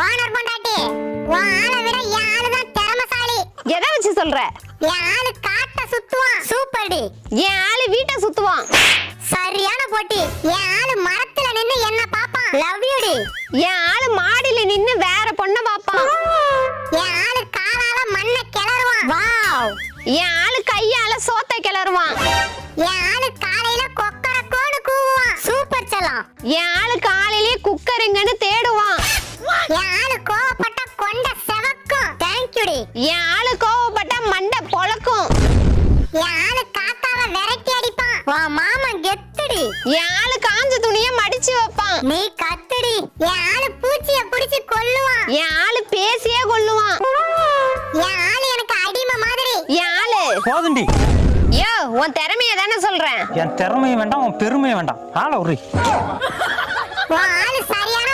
Owner பொண்டாட்டி. உன் ஆளை விட என் ஆளு தான் திறமசாலி. எதை வச்சு சொல்ற? என் ஆளு காட்ட சுத்துவான். சூப்பர் டி என் ஆளு வீட்டை சுத்துவான். சரியான போட்டி. என் ஆளு மரத்துல நின்னு என்ன பாப்பான் லவ் யூ டி. என் ஆளு மாடியில நின்னு வேற பொண்ண பாப்பான் என் ஆளு காலால மண்ணை கிளறுவான். வாவ் என் ஆளு கையால சோத்த கிளறுவான். என் ஆளு காலையில கொக்கர கோடு கூவுவான். சூப்பர் செல்லம். என் ஆளு காலையிலேயே குக்கருங்கன்னு தேடுவான். என் ஆளு கோவப்பட்ட கொண்ட செவக்கும். Thank you D. என் ஆளு கோவப்பட்டா மண்டை பொளக்கும் என் ஆளு விரட்டி அடிப்பான். மாமன் கெத்துடி. என் ஆளு காஞ்ச துணிய மடிச்சு வைப்பான். நீ கத்துடி. என் ஆளு பூச்சிய புடிச்சு கொல்லுவான். என் ஆளு பேசியே கொள்ளுவான் என் ஆளு எனக்கு அடிமை மாதிரி. என் ஆளு. போதுண்டி உன் திறமைய தானே சொல்றேன். என் திறமையும் வேண்டாம் உன் பெருமையும் வேண்டாம். ஆள உரி. உன் ஆளு சரியான